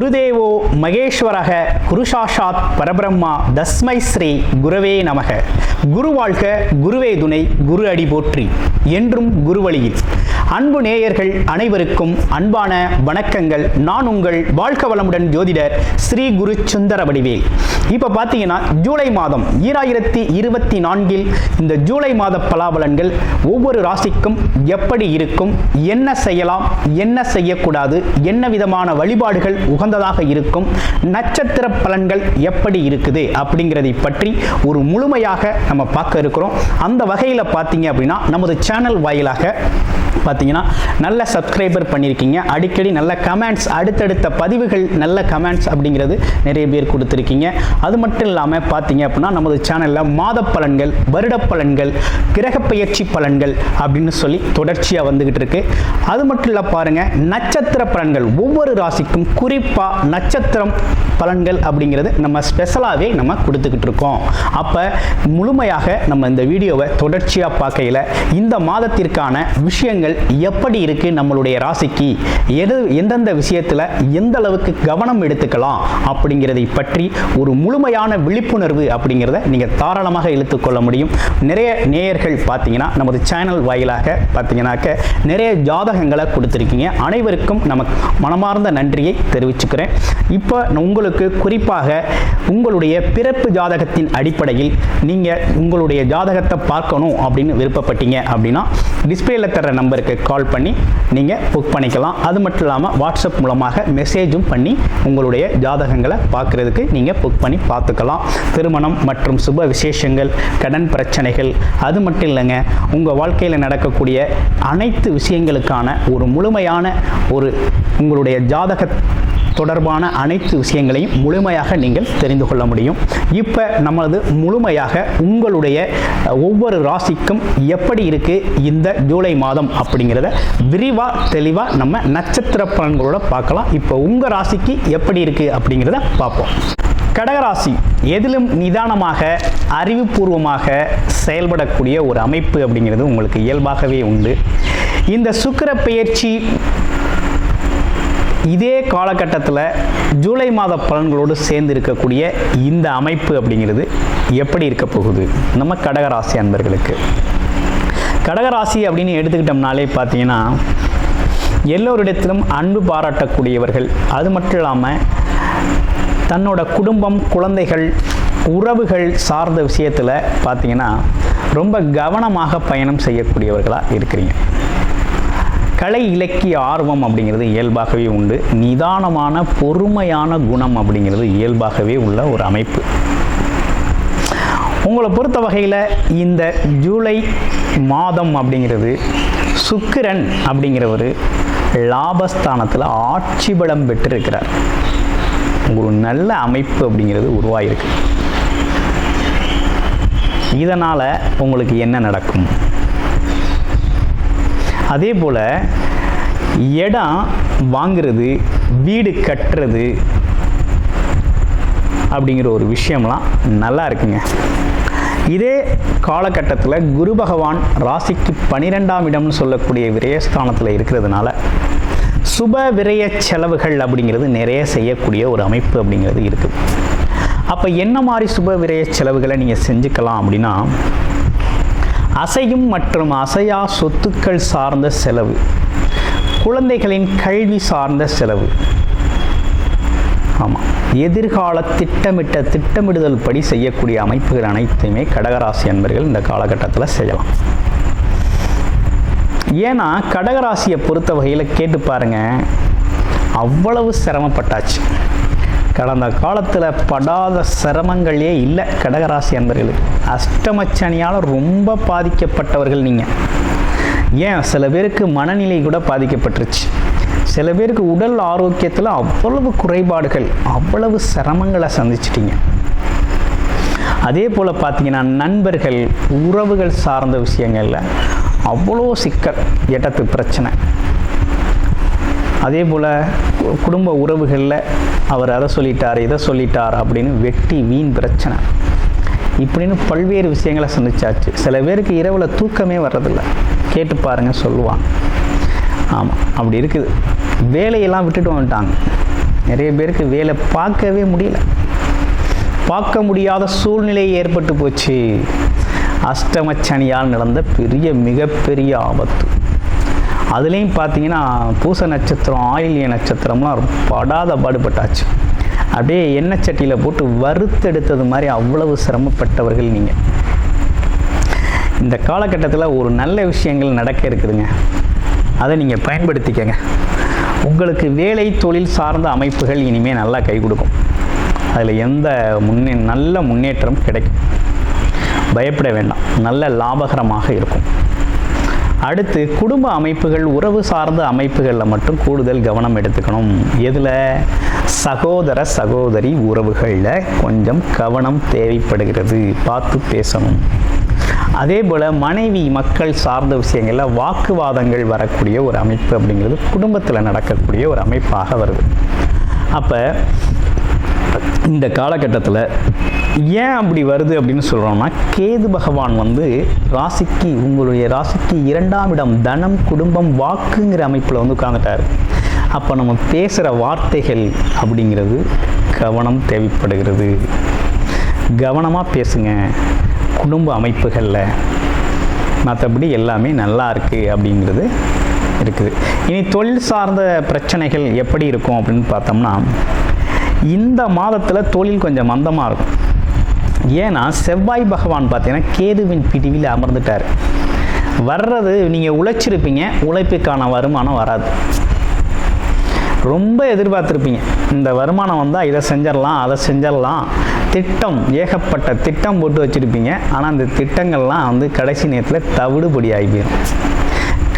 குருதேவோ மகேஸ்வரக குருசாஷாத் பரபிரம்மா தஸ்மை ஸ்ரீ குருவே நமக. குரு வாழ்க குருவே துணை குரு அடி போற்றி என்றும் குருவழியில். அன்பு நேயர்கள் அனைவருக்கும் அன்பான வணக்கங்கள். நான் உங்கள் வாழ்க வளமுடன் ஜோதிடர் ஸ்ரீ குரு சுந்தர வடிவேல். இப்போ பார்த்தீங்கன்னா ஜூலை மாதம் ஈராயிரத்தி இருபத்தி நான்கில் இந்த ஜூலை மாத பலாபலன்கள் ஒவ்வொரு ராசிக்கும் எப்படி இருக்கும் என்ன செய்யலாம் என்ன செய்யக்கூடாது என்ன விதமான வழிபாடுகள் உகந்ததாக இருக்கும் நட்சத்திர பலன்கள் எப்படி இருக்குது அப்படிங்கிறதை பற்றி ஒரு முழுமையாக நம்ம பார்க்க இருக்கிறோம். அந்த வகையில் பார்த்தீங்க அப்படின்னா நமது சேனல் வாயிலாக பார்த்தீங்கன்னா நல்ல சப்ஸ்கிரைபர் பண்ணியிருக்கீங்க அடிக்கடி நல்ல கமெண்ட்ஸ் அடுத்தடுத்த பதிவுகள் நல்ல கமெண்ட்ஸ் அப்படிங்கிறது நிறைய பேர் கொடுத்துருக்கீங்க. அது மட்டும் இல்லாமல் பார்த்தீங்க அப்படின்னா நமது சேனலில் மாத பலன்கள் வருட பலன்கள் கிரக பயிற்சி பலன்கள் அப்படின்னு சொல்லி தொடர்ச்சியாக வந்துக்கிட்டு இருக்கு. அது மட்டும் இல்லை பாருங்கள் நட்சத்திர பலன்கள். ஒவ்வொரு ராசிக்கும் குறிப்பாக நட்சத்திரம் பலன்கள் அப்படிங்கிறது நம்ம ஸ்பெஷலாகவே நம்ம கொடுத்துக்கிட்டு இருக்கோம். அப்போ முழுமையாக நம்ம இந்த வீடியோவை தொடர்ச்சியாக பார்க்கையில் இந்த மாதத்திற்கான விஷயங்கள் எப்படி இருக்குது நம்மளுடைய ராசிக்கு? எது எந்தெந்த விஷயத்தில் எந்த அளவுக்கு கவனம் எடுத்துக்கலாம் அப்படிங்கிறதை பற்றி ஒரு முழுமையான விழிப்புணர்வு அப்படிங்கிறத நீங்கள் தாராளமாக இழுத்துக்கொள்ள முடியும். நிறைய நேயர்கள் பார்த்தீங்கன்னா நமது சேனல் வாயிலாக பார்த்தீங்கன்னாக்க நிறைய ஜாதகங்களை கொடுத்துருக்கீங்க. அனைவருக்கும் நமக்கு மனமார்ந்த நன்றியை தெரிவிச்சுக்கிறேன். இப்போ உங்களுக்கு குறிப்பாக உங்களுடைய பிறப்பு ஜாதகத்தின் அடிப்படையில் நீங்கள் உங்களுடைய ஜாதகத்தை பார்க்கணும் அப்படின்னு விருப்பப்பட்டீங்க அப்படின்னா டிஸ்பிளேல தர நம்பருக்கு கால் பண்ணி நீங்கள் புக் பண்ணிக்கலாம். அது மட்டும் இல்லாமல் வாட்ஸ்அப் மூலமாக மெசேஜும் பண்ணி உங்களுடைய ஜாதகங்களை பார்க்குறதுக்கு நீங்கள் புக் பண்ணி பார்த்துக்கலாம். திருமணம் மற்றும் சுப விசேஷங்கள் கடன் பிரச்சனைகள் அது மட்டும் இல்லைங்க உங்கள் வாழ்க்கையில் நடக்கக்கூடிய அனைத்து விஷயங்களுக்கான ஒரு முழுமையான ஒரு உங்களுடைய ஜாதக தொடர்பான அனைத்து விஷயங்களையும் முழுமையாக நீங்கள் தெரிந்து கொள்ள முடியும். இப்போ நமது முழுமையாக உங்களுடைய ஒவ்வொரு ராசிக்கும் எப்படி இருக்கு இந்த ஜூலை மாதம் அப்படிங்கிறத விரிவாக தெளிவாக நம்ம நட்சத்திர பலன்களோட பார்க்கலாம். இப்போ உங்கள் ராசிக்கு எப்படி இருக்கு அப்படிங்கிறத பார்ப்போம். கடகராசி எதிலும் நிதானமாக அறிவுபூர்வமாக செயல்படக்கூடிய ஒரு அமைப்பு அப்படிங்கிறது உங்களுக்கு இயல்பாகவே உண்டு. இந்த சுக்கிர பெயர்ச்சி இதே காலகட்டத்தில் ஜூலை மாத பலன்களோடு சேர்ந்து இருக்கக்கூடிய இந்த அமைப்பு அப்படிங்கிறது எப்படி இருக்க போகுது? நம்ம கடகராசி அன்பர்களுக்கு. கடகராசி அப்படின்னு எடுத்துக்கிட்டோம்னாலே பார்த்தீங்கன்னா எல்லோரிடத்திலும் அன்பு பாராட்டக்கூடியவர்கள் அது மட்டும் இல்லாமல் தன்னோட குடும்பம் குழந்தைகள் உறவுகள் சார்ந்த விஷயத்தில் பார்த்தீங்கன்னா ரொம்ப கவனமாக பயணம் செய்யக்கூடியவர்களாக இருக்கிறீங்க. கலை இலக்கிய ஆர்வம் அப்படிங்கிறது இயல்பாகவே உண்டு. நிதானமான பொறுமையான குணம் அப்படிங்கிறது இயல்பாகவே உள்ள ஒரு அமைப்பு. உங்களை பொறுத்த வகையில் இந்த ஜூலை மாதம் அப்படிங்கிறது சுக்கிரன் அப்படிங்கிறவர் லாபஸ்தானத்தில் ஆட்சி பலம் பெற்றிருக்கிறார். ஒரு நல்ல அமைப்பு அப்படிங்கிறது உருவாயிருக்கு. இதனால் உங்களுக்கு என்ன நடக்கும்? அதே போல் இடம் வாங்குறது வீடு கட்டுறது அப்படிங்கிற ஒரு விஷயம்லாம் நல்லா இருக்குங்க. இதே காலகட்டத்தில் குரு பகவான் ராசிக்கு பனிரெண்டாம் இடம்னு சொல்லக்கூடிய விரயஸ்தானத்தில் இருக்கிறதுனால சுப விரய செலவுகள் அப்படிங்கிறது நிறைய செய்யக்கூடிய ஒரு அமைப்பு அப்படிங்கிறது இருக்குது அப்போ என்ன மாதிரி சுப விரய செலவுகளை நீங்கள் செஞ்சுக்கலாம் அப்படின்னா அசையும் மற்றும் அசையா சொத்துக்கள் சார்ந்த செலவு குழந்தைகளின் கல்வி சார்ந்த செலவு. ஆமாம் எதிர்கால திட்டமிட்ட திட்டமிடுதல் படி செய்யக்கூடிய அமைப்புகள் அனைத்துமே கடகராசி அன்பர்கள் இந்த காலகட்டத்தில் செய்யலாம். ஏன்னா கடகராசியை பொறுத்த வகையில் கேட்டு பாருங்க அவ்வளவு சிரமப்பட்டாச்சு. கடந்த காலத்தில் படாத சிரமங்களே இல்லை கடகராசி அன்பர்களுக்கு. அஷ்டமச்சனியால் ரொம்ப பாதிக்கப்பட்டவர்கள் நீங்கள் ஏன்? சில பேருக்கு மனநிலை கூட பாதிக்கப்பட்டுருச்சு. சில பேருக்கு உடல் ஆரோக்கியத்தில் அவ்வளவு குறைபாடுகள் அவ்வளவு சிரமங்களை சந்திச்சிட்டீங்க. அதே போல் பார்த்தீங்கன்னா நண்பர்கள் உறவுகள் சார்ந்த விஷயங்களில் அவ்வளோ சிக்கல் எட்டத்து பிரச்சனை. அதே போல் குடும்ப உறவுகளில் அவர் அதை சொல்லிட்டார் இதை சொல்லிட்டார் அப்படின்னு வெட்டி வீண் பிரச்சனை. இப்படின்னு பல்வேறு விஷயங்களை சந்திச்சாச்சு. சில பேருக்கு இரவில் தூக்கமே வர்றதில்ல. கேட்டு பாருங்க சொல்லுவாங்க. ஆமாம் அப்படி இருக்குது. வேலையெல்லாம் விட்டுட்டு வந்துட்டாங்க. நிறைய பேருக்கு வேலை பார்க்கவே முடியல. பார்க்க முடியாத சூழ்நிலை ஏற்பட்டு போச்சு. அஷ்டமச்சனியால் நடந்த பெரிய மிகப்பெரிய ஆபத்து. அதுலேயும் பார்த்தீங்கன்னா பூச நட்சத்திரம் ஆயிலிய நட்சத்திரம்லாம் படாத பாடுபட்டாச்சு. அப்படியே எண்ணெய் சட்டியில் போட்டு வறுத்தெடுத்தது மாதிரி அவ்வளவு சிரமப்பட்டவர்கள் நீங்கள் இந்த காலகட்டத்தில் ஒரு நல்ல விஷயங்கள் நடக்க இருக்குதுங்க. அதை நீங்கள் பயன்படுத்திக்கங்க. உங்களுக்கு வேலை தொழில் சார்ந்த அமைப்புகள் இனிமேல் நல்லா கை கொடுக்கும். அதில் எந்த முன்னே நல்ல முன்னேற்றம் கிடைக்கும். பயப்பட வேண்டாம். நல்ல லாபகரமாக இருக்கும். அடுத்து குடும்ப அமைப்புகள் உறவு சார்ந்த அமைப்புகளில் மட்டும் கூடுதல் கவனம் எடுத்துக்கணும். எதில்? சகோதர சகோதரி உறவுகளில் கொஞ்சம் கவனம் தேவைப்படுகிறது. பார்த்து பேசணும். அதே போல் மனைவி மக்கள் சார்ந்த விஷயங்களில் வாக்குவாதங்கள் வரக்கூடிய ஒரு அமைப்பு அப்படிங்கிறது குடும்பத்தில் நடக்கக்கூடிய ஒரு அமைப்பாக வருது. அப்போ இந்த காலகட்டத்தில் ஏன் அப்படி வருது அப்படின்னு சொல்கிறோம்னா கேது பகவான் வந்து ராசிக்கு உங்களுடைய ராசிக்கு இரண்டாம் இடம் தனம் குடும்பம் வாக்குங்கிற அமைப்பில் வந்து உட்காந்துட்டார் அப்போ நம்ம பேசுகிற வார்த்தைகள் அப்படிங்கிறது கவனம் தேவைப்படுகிறது. கவனமாக பேசுங்க. குடும்ப அமைப்புகளில் மற்றபடி எல்லாமே நல்லா இருக்குது அப்படிங்கிறது இருக்குது. இனி தொழில் சார்ந்த பிரச்சனைகள் எப்படி இருக்கும் அப்படின்னு பார்த்தோம்னா இந்த மாதத்தில் தொழில் கொஞ்சம் மந்தமாக இருக்கும். ஏன்னா செவ்வாய் பகவான் பார்த்தீங்கன்னா கேதுவின் பிடிவில் அமர்ந்துட்டார். வர்றது நீங்கள் உழைச்சிருப்பீங்க உழைப்புக்கான வருமானம் வராது. ரொம்ப எதிர்பார்த்துருப்பீங்க. இந்த வருமானம் வந்தால் இதை செஞ்சிடலாம் அதை செஞ்சிடலாம். திட்டம் ஏகப்பட்ட திட்டம் போட்டு வச்சுருப்பீங்க. ஆனால் அந்த திட்டங்கள்லாம் வந்து கடைசி நேரத்தில் தவிடுபடி ஆகி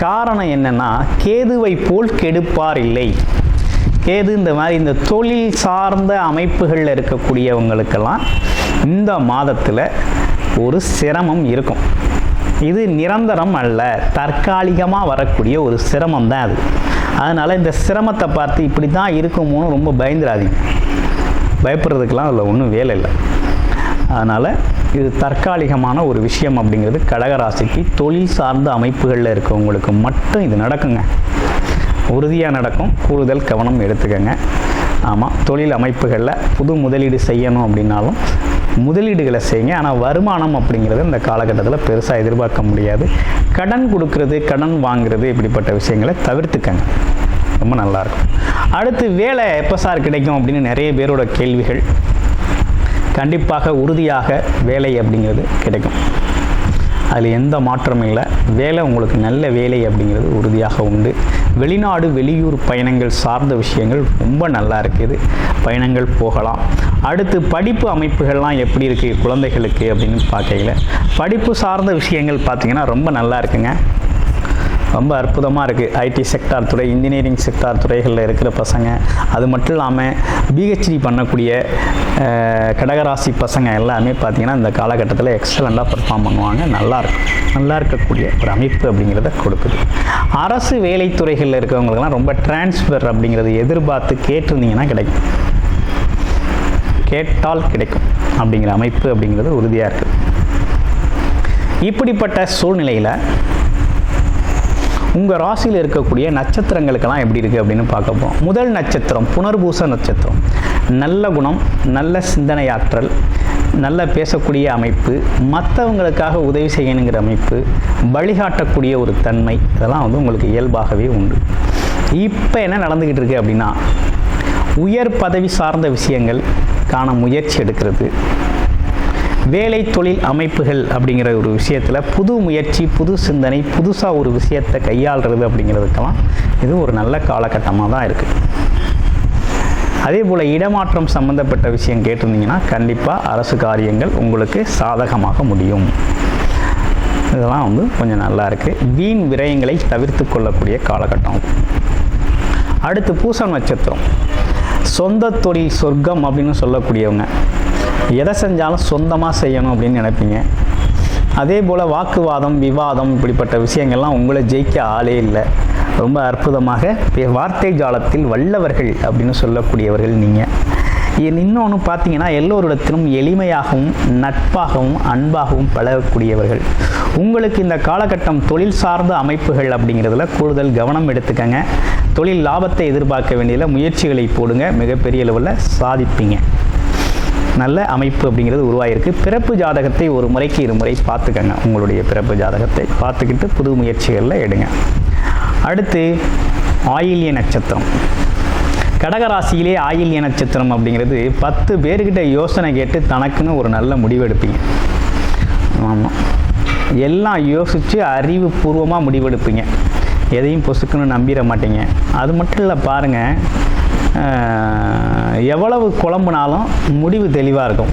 காரணம் என்னென்னா கேதுவை போல் கெடுப்பார் இல்லை. கேது இந்த மாதிரி இந்த தொழில் சார்ந்த அமைப்புகளில் இருக்கக்கூடியவங்களுக்கெல்லாம் இந்த மாதத்தில் ஒரு சிரமம் இருக்கும். இது நிரந்தரம் அல்ல தற்காலிகமாக வரக்கூடிய ஒரு சிரமம் தான் அது. அதனால் இந்த சிரமத்தை பார்த்து இப்படி தான் இருக்குமோன்னு ரொம்ப பயந்துடாதீங்க. பயப்படுறதுக்கெலாம் அதில் ஒன்றும் வேலை இல்லை. அதனால் இது தற்காலிகமான ஒரு விஷயம் அப்படிங்கிறது கடகராசிக்கு தொழில் சார்ந்த அமைப்புகளில் இருக்கவங்களுக்கு மட்டும் இது நடக்குங்க. உறுதியாக நடக்கும். கூடுதல் கவனம் எடுத்துக்கங்க. ஆமாம் தொழில் அமைப்புகளில் புது முதலீடு செய்யணும் அப்படின்னாலும் முதலீடுகளை செய்யுங்க. ஆனால் வருமானம் அப்படிங்கிறது இந்த காலகட்டத்தில் பெருசாக எதிர்பார்க்க முடியாது. கடன் கொடுக்கறது கடன் வாங்குறது இப்படிப்பட்ட விஷயங்களை தவிர்த்துக்கங்க. ரொம்ப நல்லாயிருக்கும். அடுத்து வேலை எப்போ சார் கிடைக்கும் அப்படின்னு நிறைய பேரோட கேள்விகள். கண்டிப்பாக உறுதியாக வேலை அப்படிங்கிறது கிடைக்கும். அதில் எந்த மாற்றமும் இல்லை. வேலை உங்களுக்கு நல்ல வேலை அப்படிங்கிறது உறுதியாக உண்டு. வெளிநாடு வெளியூர் பயணங்கள் சார்ந்த விஷயங்கள் ரொம்ப நல்லா இருக்குது. பயணங்கள் போகலாம். அடுத்து படிப்பு அமைப்புகள்லாம் எப்படி இருக்குது குழந்தைகளுக்கு அப்படின்னு பார்க்கையில் படிப்பு சார்ந்த விஷயங்கள் பார்த்திங்கன்னா ரொம்ப நல்லா இருக்குங்க. ரொம்ப அற்புதமாக இருக்குது ஐடி செக்டார் துறை இன்ஜினியரிங் செக்டார் துறைகளில் இருக்கிற பசங்க. அது மட்டும் இல்லாமல் பிஹெச்டி பண்ணக்கூடிய கடகராசி பசங்க எல்லாமே பார்த்திங்கன்னா இந்த காலகட்டத்தில் எக்ஸலண்ட்டாக பர்ஃபார்ம் பண்ணுவாங்க. நல்லாயிருக்கும் நல்லா இருக்கக்கூடிய ஒரு அமைப்பு அப்படிங்கிறத கொடுக்குது. அரசு வேலைத்துறைகளில் இருக்கிறவங்களுக்குலாம் ரொம்ப டிரான்ஸ்ஃபர் அப்படிங்கிறது எதிர்பார்த்து கேட்டிருந்தீங்கன்னா கிடைக்கும். கேட்டால் கிடைக்கும். அப்படிங்கிற அமைப்பு அப்படிங்கிறது உறுதியாக இருக்குது இப்படிப்பட்ட சூழ்நிலையில் உங்கள் ராசியில் இருக்கக்கூடிய நட்சத்திரங்களுக்கெல்லாம் எப்படி இருக்குது அப்படின்னு பார்க்க போகிறோம் முதல் நட்சத்திரம் புனர்பூச நட்சத்திரம். நல்ல குணம் நல்ல சிந்தனையாற்றல் நல்ல பேசக்கூடிய அமைப்பு மற்றவங்களுக்காக உதவி செய்யணுங்கிற அமைப்பு வழிகாட்டக்கூடிய ஒரு தன்மை இதெல்லாம் வந்து உங்களுக்கு இயல்பாகவே உண்டு. இப்போ என்ன நடந்துக்கிட்டு இருக்கு அப்படின்னா உயர் பதவி சார்ந்த விஷயங்கள் காண முயற்சி எடுக்கிறது. வேலை தொழில் அமைப்புகள் அப்படிங்கிற ஒரு விஷயத்தில் புது முயற்சி புது சிந்தனை புதுசாக ஒரு விஷயத்தை கையாளுறது அப்படிங்கிறதுக்கெல்லாம் இது ஒரு நல்ல காலகட்டமாக தான் இருக்குது அதே போல் இடமாற்றம் சம்மந்தப்பட்ட விஷயம் கேட்டிருந்தீங்கன்னா கண்டிப்பாக அரசு காரியங்கள் உங்களுக்கு சாதகமாக முடியும். இதெல்லாம் வந்து கொஞ்சம் நல்லா இருக்குது வீண் விரயங்களை தவிர்த்து கொள்ளக்கூடிய காலகட்டம். அடுத்து பூச நட்சத்திரம். சொந்த தொழில் சொர்க்கம் அப்படின்னு சொல்லக்கூடியவங்க. எதை செஞ்சாலும் சொந்தமாக செய்யணும் அப்படின்னு நினைப்பீங்க. அதே போல் வாக்குவாதம் விவாதம் இப்படிப்பட்ட விஷயங்கள்லாம் உங்களை ஜெயிக்க ஆளே இல்லை. ரொம்ப அற்புதமாக வார்த்தை ஜாலத்தில் வல்லவர்கள் அப்படின்னு சொல்லக்கூடியவர்கள் நீங்கள் இன்னொன்று பார்த்தீங்கன்னா எல்லோரிடத்திலும் எளிமையாகவும் நட்பாகவும் அன்பாகவும் பழகக்கூடியவர்கள். உங்களுக்கு இந்த காலகட்டம் தொழில் சார்ந்த அமைப்புகள் அப்படிங்கிறதுல கூடுதல் கவனம் எடுத்துக்கங்க. தொழில் லாபத்தை எதிர்பார்க்க வேண்டியதில் முயற்சிகளை போடுங்க. மிகப்பெரிய அளவில் சாதிப்பீங்க. நல்ல அமைப்பு அப்படிங்கிறது உருவாயிருக்கு. பிறப்பு ஜாதகத்தை ஒரு முறைக்கு இருமுறை பார்த்துக்கங்க. உங்களுடைய பிறப்பு ஜாதகத்தை பார்த்துக்கிட்டு புது முயற்சிகளில் எடுங்க. அடுத்து ஆயில்ய நட்சத்திரம். கடகராசியிலே ஆயில்ய நட்சத்திரம் அப்படிங்கிறது பத்து பேர்கிட்ட யோசனை கேட்டு தனக்குன்னு ஒரு நல்ல முடிவு எடுப்பீங்க. ஆமாம் எல்லாம் யோசித்து அறிவுபூர்வமாக முடிவெடுப்பீங்க எதையும் பொசுக்குன்னு நம்பிட மாட்டீங்க. அது மட்டும் இல்லை பாருங்கள் எவ்வளவு குழம்புனாலும் முடிவு தெளிவாக இருக்கும்.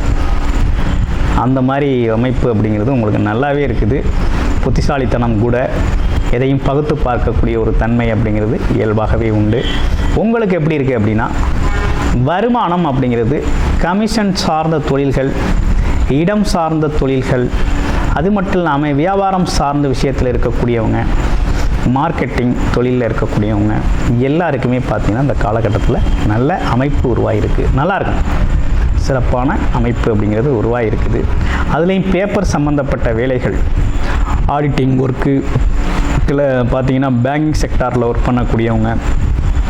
அந்த மாதிரி அமைப்பு அப்படிங்கிறது உங்களுக்கு நல்லாவே இருக்குது. புத்திசாலித்தனம் கூட எதையும் பகுத்து பார்க்கக்கூடிய ஒரு தன்மை அப்படிங்கிறது இயல்பாகவே உண்டு. உங்களுக்கு எப்படி இருக்குது அப்படின்னா வருமானம் அப்படிங்கிறது கமிஷன் சார்ந்த தொழில்கள் இடம் சார்ந்த தொழில்கள் அது மட்டும் இல்லாமல் வியாபாரம் சார்ந்த விஷயத்தில் இருக்கக்கூடியவங்க மார்க்கெட்டிங் தொழிலில் இருக்கக்கூடியவங்க எல்லாருக்குமே பார்த்திங்கன்னா இந்த காலகட்டத்தில் நல்ல அமைப்பு உருவாகிருக்கு நல்லாயிருக்கும் சிறப்பான அமைப்பு அப்படிங்கிறது உருவாகிருக்குது அதுலேயும் பேப்பர் சம்மந்தப்பட்ட வேலைகள் ஆடிட்டிங் ஒர்க்கு இதில் பார்த்தீங்கன்னா பேங்கிங் செக்டாரில் ஒர்க் பண்ணக்கூடியவங்க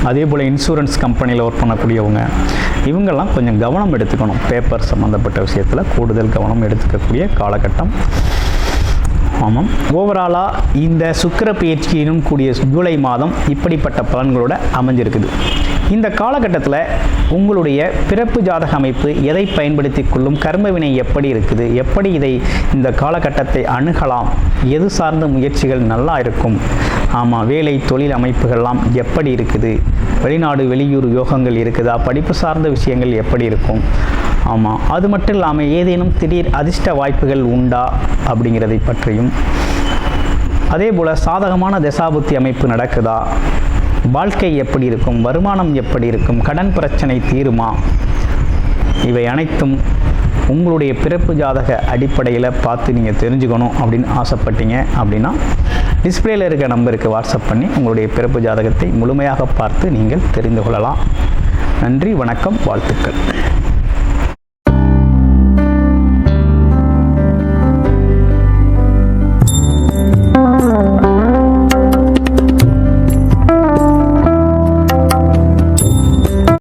அதே போல் இன்சூரன்ஸ் கம்பெனியில் ஒர்க் பண்ணக்கூடியவங்க இவங்கெல்லாம் கொஞ்சம் கவனம் எடுத்துக்கணும். பேப்பர் சம்மந்தப்பட்ட விஷயத்தில் கூடுதல் கவனம் எடுத்துக்கக்கூடிய காலகட்டம். ஆமாம். ஓவராலாக இந்த சுக்கிர பயிற்சியினும் கூடிய ஜூலை மாதம் இப்படிப்பட்ட பலன்களோட அமைஞ்சிருக்குது. இந்த காலகட்டத்தில் உங்களுடைய பிறப்பு ஜாதக அமைப்பு எதை பயன்படுத்தி கொள்ளும் கர்மவினை எப்படி இருக்குது எப்படி இதை இந்த காலகட்டத்தை அணுகலாம் எது சார்ந்த முயற்சிகள் நல்லா இருக்கும் ஆமாம் வேலை தொழில் அமைப்புகள்லாம் எப்படி இருக்குது வெளிநாடு வெளியூர் யோகங்கள் இருக்குதா படிப்பு சார்ந்த விஷயங்கள் எப்படி இருக்கும் ஆமாம் அது மட்டும் இல்லாமல் ஏதேனும் திடீர் அதிர்ஷ்ட வாய்ப்புகள் உண்டா அப்படிங்கிறதை பற்றியும் அதே போல் சாதகமான தசாபுத்தி அமைப்பு நடக்குதா வாழ்க்கை எப்படி இருக்கும்? வருமானம் எப்படி இருக்கும்? கடன் பிரச்சனை தீருமா? இவை அனைத்தும் உங்களுடைய பிறப்பு ஜாதக அடிப்படையில் பார்த்து நீங்கள் தெரிஞ்சுக்கணும் அப்படின்னு ஆசைப்பட்டீங்க அப்படின்னா டிஸ்பிளேயில் இருக்க நம்பருக்கு வாட்ஸ்அப் பண்ணி உங்களுடைய பிறப்பு ஜாதகத்தை முழுமையாக பார்த்து நீங்கள் தெரிந்து கொள்ளலாம். நன்றி வணக்கம் வாழ்த்துக்கள்.